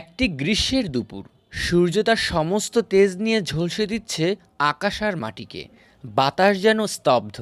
একটি গ্রীষ্মের দুপুর। সূর্য তার সমস্ত তেজ নিয়ে ঝলসে দিচ্ছে আকাশ আর মাটিকে। বাতাস যেন স্তব্ধ।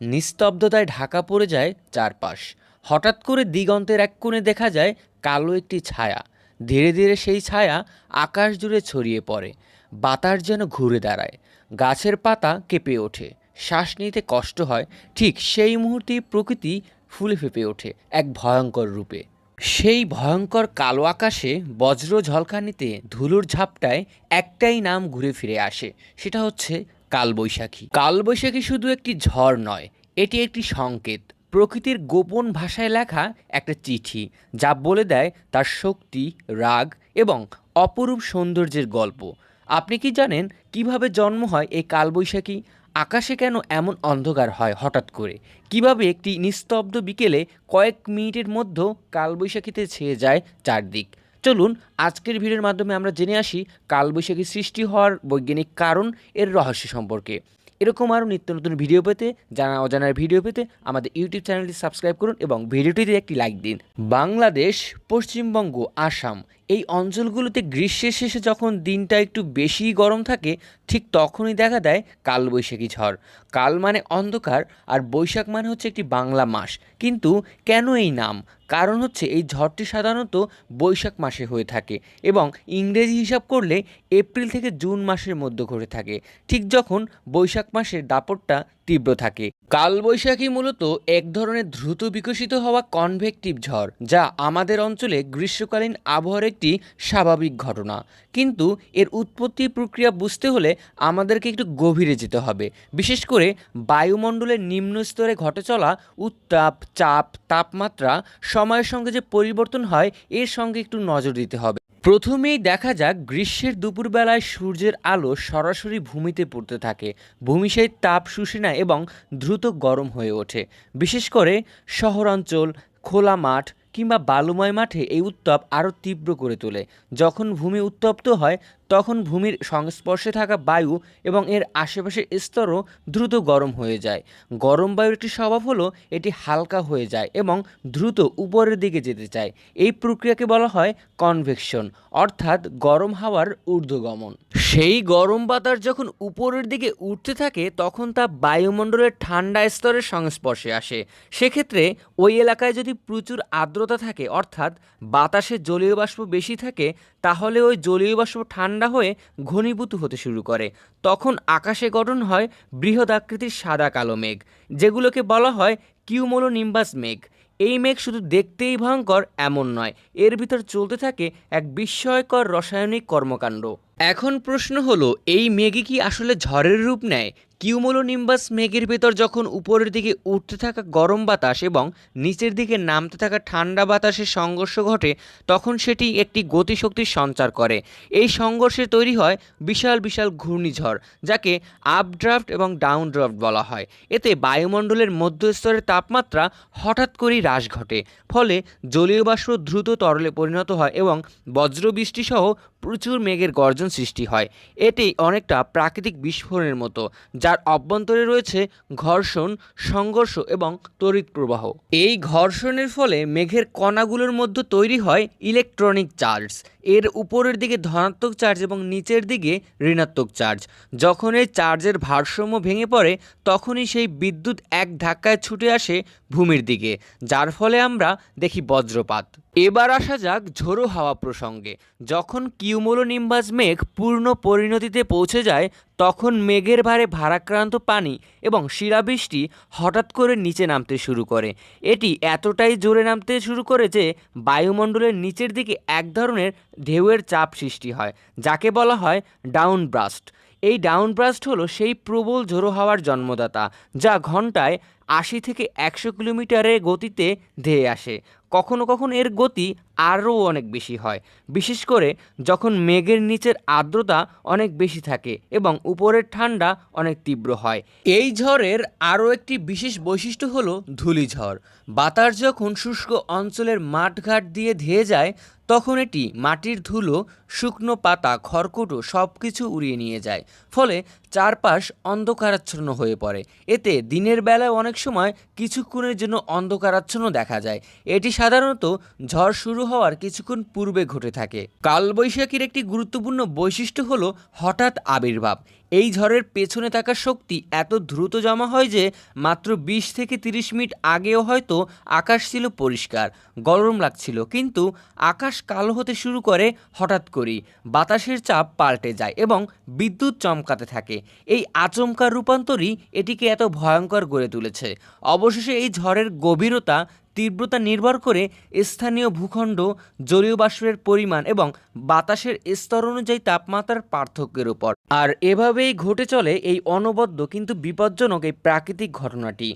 নিস্তব্ধতায় ঢাকা পড়ে যায় চারপাশ। হঠাৎ করে দিগন্তের এক কোণে দেখা যায় কালো একটি ছায়া। ধীরে ধীরে সেই ছায়া আকাশ জুড়ে ছড়িয়ে পড়ে। বাতাস যেন ঘুরে দাঁড়ায়। গাছের পাতা কেঁপে ওঠে। শ্বাস নিতে কষ্ট হয়। ঠিক সেই মুহূর্তেই প্রকৃতি ফুলে ফেঁপে ওঠে এক ভয়ঙ্কর রূপে। সেই ভয়ঙ্কর কালো আকাশে বজ্র ঝলকানিতে ধুলোর ঝাপটায় একটাই নাম ঘুরে ফিরে আসে, সেটা হচ্ছে কালবৈশাখী। কালবৈশাখী শুধু একটি ঝড় নয়, এটি একটি সংকেত। প্রকৃতির গোপন ভাষায় লেখা একটা চিঠি, যা বলে দেয় তার শক্তি, রাগ এবং অপরূপ সৌন্দর্যের গল্প। আপনি কি জানেন কীভাবে জন্ম হয় এই কালবৈশাখী? আকাশে কেন এমন অন্ধকার হয় হঠাৎ করে? কীভাবে একটি নিস্তব্ধ বিকেলে কয়েক মিনিটের মধ্যে কালবৈশাখীতে ছেয়ে যায় চারদিক? চলুন, আজকের ভিডিওর মাধ্যমে আমরা জেনে আসি কালবৈশাখী সৃষ্টি হওয়ার বৈজ্ঞানিক কারণ এর রহস্য সম্পর্কে। এরকম আরও নিত্য নতুন ভিডিও পেতে, জানা অজানার ভিডিও পেতে আমাদের ইউটিউব চ্যানেলটি সাবস্ক্রাইব করুন এবং ভিডিওটিতে একটি লাইক দিন। বাংলাদেশ, পশ্চিমবঙ্গ, আসাম এই অঞ্চলগুলোতে গ্রীষ্মের শেষে যখন দিনটা একটু বেশি গরম থাকে, ঠিক তখনই দেখা দেয় কালবৈশাখী ঝড়। কাল মানে অন্ধকার আর বৈশাখ মানে হচ্ছে একটি বাংলা মাস। কিন্তু কেন এই নাম? কারণ হচ্ছে এই ঝড়টি সাধারণত বৈশাখ মাসে হয়ে থাকে এবং ইংরেজি হিসাব করলে এপ্রিল থেকে জুন মাসের মধ্যে ঘটে থাকে। ঠিক যখন বৈশাখ মাসের দাপটটা তীব্র থাকে। কালবৈশাখী মূলত এক ধরনের দ্রুত বিকশিত হওয়া কনভেকটিভ ঝড়, যা আমাদের অঞ্চলে গ্রীষ্মকালীন আবহাওয়ার একটি স্বাভাবিক ঘটনা। কিন্তু এর উৎপত্তি প্রক্রিয়া বুঝতে হলে আমাদেরকে একটু গভীরে যেতে হবে। বিশেষ করে বায়ুমণ্ডলের নিম্ন স্তরে ঘটে চলা উত্তাপ, চাপ, তাপমাত্রা, সময়ের সঙ্গে যে পরিবর্তন হয়, এর সঙ্গে একটু নজর দিতে হবে। প্রথমেই দেখা যাক গ্রীষ্মের দুপুরবেলায় সূর্যের আলো সরাসরি ভূমিতে পড়তে থাকে। ভূমি সেই তাপ শুষে নেয় এবং দ্রুত গরম হয়ে ওঠে। বিশেষ করে শহরাঞ্চল, খোলা মাঠ কিংবা বালুময় মাঠে এই উত্তাপ আরও তীব্র করে তোলে। যখন ভূমি উত্তপ্ত হয় তখন ভূমির সংস্পর্শে থাকা বায়ু এবং এর আশেপাশের স্তরও দ্রুত গরম হয়ে যায়। গরম বায়ুর একটি স্বভাব হলো এটি হালকা হয়ে যায় এবং দ্রুত উপরের দিকে যেতে চায়। এই প্রক্রিয়াকে বলা হয় কনভেকশন, অর্থাৎ গরম হাওয়ার ঊর্ধ্বগমন। সেই গরম বাতাস যখন উপরের দিকে উঠতে থাকে, তখন তা বায়ুমণ্ডলের ঠান্ডা স্তরের সংস্পর্শে আসে। সেক্ষেত্রে ওই এলাকায় যদি প্রচুর আর্দ্রতা থাকে, অর্থাৎ বাতাসে জলীয় বাষ্প বেশি থাকে, তাহলে ওই জলীয় বাষ্প ঠান্ডা হয়ে ঘনীভূত হতে শুরু করে। তখন আকাশে গঠন হয় বৃহৎ আকৃতির সাদা কালো মেঘ, যেগুলোকে বলা হয় কিউমোলো নিম্বাস মেঘ। এই মেঘ শুধু দেখতেই ভয়ঙ্কর এমন নয়, এর ভিতর চলতে থাকে এক বিস্ময়কর রাসায়নিক কর্মকাণ্ড। এখন প্রশ্ন হলো, এই মেঘে কি আসলে ঝড়ের রূপ নেয়? কিউমোলোনিম্বাস মেঘের ভেতর যখন উপরের দিকে উঠতে থাকা গরম বাতাস এবং নিচের দিকে নামতে থাকা ঠান্ডা বাতাসের সংঘর্ষ ঘটে, তখন সেটি একটি গতিশক্তির সঞ্চার করে। এই সংঘর্ষে তৈরি হয় বিশাল বিশাল ঘূর্ণিঝড়, যাকে আপড্রাফট এবং ডাউনড্রাফট বলা হয়। এতে বায়ুমণ্ডলের মধ্যস্তরের তাপমাত্রা হঠাৎ করেই হ্রাস ঘটে, ফলে জলীয় বাষ্প দ্রুত তরলে পরিণত হয় এবং বজ্রবৃষ্টি সহ প্রচুর মেঘের গর্জন সৃষ্টি হয়। এটি অনেকটা প্রাকৃতিক বিস্ফোরণের মতো, যার অভ্যন্তরে রয়েছে ঘর্ষণ, সংঘর্ষ এবং তড়িৎ প্রবাহ। এই ঘর্ষণের ফলে মেঘের কণাগুলোর মধ্যে তৈরি হয় ইলেকট্রনিক চার্জ এর উপরের দিকে ধনাত্মক চার্জ এবং নিচের দিকে ঋণাত্মক চার্জ যখন এই চার্জের ভারসাম্য ভেঙে পড়ে, তখনই সেই বিদ্যুৎ এক ধাক্কায় ছুটে আসে ভূমির দিকে, যার ফলে আমরা দেখি বজ্রপাত। এবার আসা যাক ঝোড়ো হাওয়া প্রসঙ্গে। যখন কিউমোলোনিম্বাস মেঘ পূর্ণ পরিণতিতে পৌঁছে যায়, তখন মেঘের ভারে ভারাক্রান্ত পানি এবং শিলাবৃষ্টি হঠাৎ করে নিচে নামতে শুরু করে। এটি এতটাই জোরে নামতে শুরু করে যে বায়ুমণ্ডলের নিচের দিকে এক ধরনের ঢেউয়ের চাপ সৃষ্টি হয়, যাকে বলা হয় ডাউন ব্রাস্ট এই ডাউন ব্রাস্ট হলো সেই প্রবল ঝোড়ো হাওয়ার জন্মদাতা, যা ঘন্টায় আশি থেকে একশো কিলোমিটারের গতিতে ধেয়ে আসে। কখনো কখনো এর গতি আরও অনেক বেশি হয়। বিশেষ করে যখন মেঘের নিচের আর্দ্রতা অনেক বেশি থাকে এবং উপরের ঠান্ডা অনেক তীব্র হয়। এই ঝড়ের আরও একটি বিশেষ বৈশিষ্ট্য হলো ধূলিঝড় বাতাস যখন শুষ্ক অঞ্চলের মাঠঘাট দিয়ে ধেয়ে যায়, তখন এটি মাটির ধুলো, শুকনো পাতা, খড়কুটো সব কিছু উড়িয়ে নিয়ে যায়। ফলে চারপাশ অন্ধকারাচ্ছন্ন হয়ে পড়ে। এতে দিনের বেলায় অনেক অনেক সময় কিছুক্ষণের জন্য অন্ধকারাচ্ছন্ন দেখা যায়। এটি সাধারণত ঝড় শুরু হওয়ার কিছুক্ষণ পূর্বে ঘটে থাকে। কালবৈশাখীর একটি গুরুত্বপূর্ণ বৈশিষ্ট্য হল হঠাৎ আবির্ভাব। এই ঝড়ের পেছনে থাকা শক্তি এত দ্রুত জমা হয় যে মাত্র বিশ থেকে তিরিশ মিনিট আগেও হয়তো আকাশ ছিল পরিষ্কার, গরম লাগছিল। কিন্তু আকাশ কালো হতে শুরু করে হঠাৎ করেই। বাতাসের চাপ পাল্টে যায় এবং বিদ্যুৎ চমকাতে থাকে। এই আচমকার রূপান্তরই এটিকে এত ভয়ঙ্কর গড়ে তুলেছে। অবশেষে এই ঝড়ের গভীরতা তীব্রতা নির্ভর করে স্থানীয় ভূখণ্ড, জলীয় বাষ্পের পরিমাণ এবং বাতাসের স্তর অনুযায়ী তাপমাত্রার পার্থক্যের উপর। আর এভাবেই ঘটে চলে এই অনবদ্য কিন্তু বিপজ্জনক এই প্রাকৃতিক ঘটনাটি।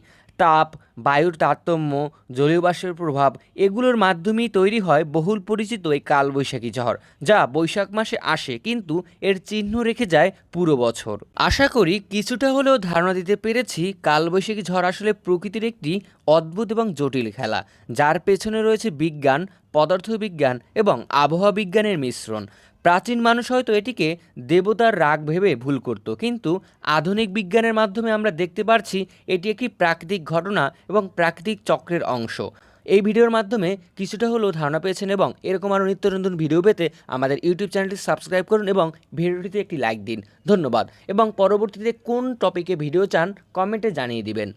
তাপ, বায়ুর তারতম্য, জলীয় বাষ্পের প্রভাব এগুলোর মাধ্যমেই তৈরি হয় বহুল পরিচিত এই কালবৈশাখী ঝড়, যা বৈশাখ মাসে আসে কিন্তু এর চিহ্ন রেখে যায় পুরো বছর। আশা করি কিছুটা হলেও ধারণা দিতে পেরেছি কালবৈশাখী ঝড় আসলে প্রকৃতির একটি অদ্ভুত এবং জটিল খেলা, যার পেছনে রয়েছে বিজ্ঞান পদার্থবিজ্ঞান এবং আবহাওয়া বিজ্ঞানের মিশ্রণ। প্রাচীন মানুষ হয়তো এটিকে দেবতার রাগ ভেবে ভুল করত, কিন্তু আধুনিক বিজ্ঞানের মাধ্যমে আমরা দেখতে পারছি এটি একটি প্রাকৃতিক ঘটনা এবং প্রাকৃতিক চক্রের অংশ। এই ভিডিওর মাধ্যমে কিছুটা হলেও ধারণা পেয়েছেন এবং এরকম আরও নিত্য নতুন ভিডিও পেতে আমাদের ইউটিউব চ্যানেলটি সাবস্ক্রাইব করুন এবং ভিডিওটিতে একটি লাইক দিন। ধন্যবাদ। এবং পরবর্তীতে কোন টপিকে ভিডিও চান কমেন্টে জানিয়ে দিবেন।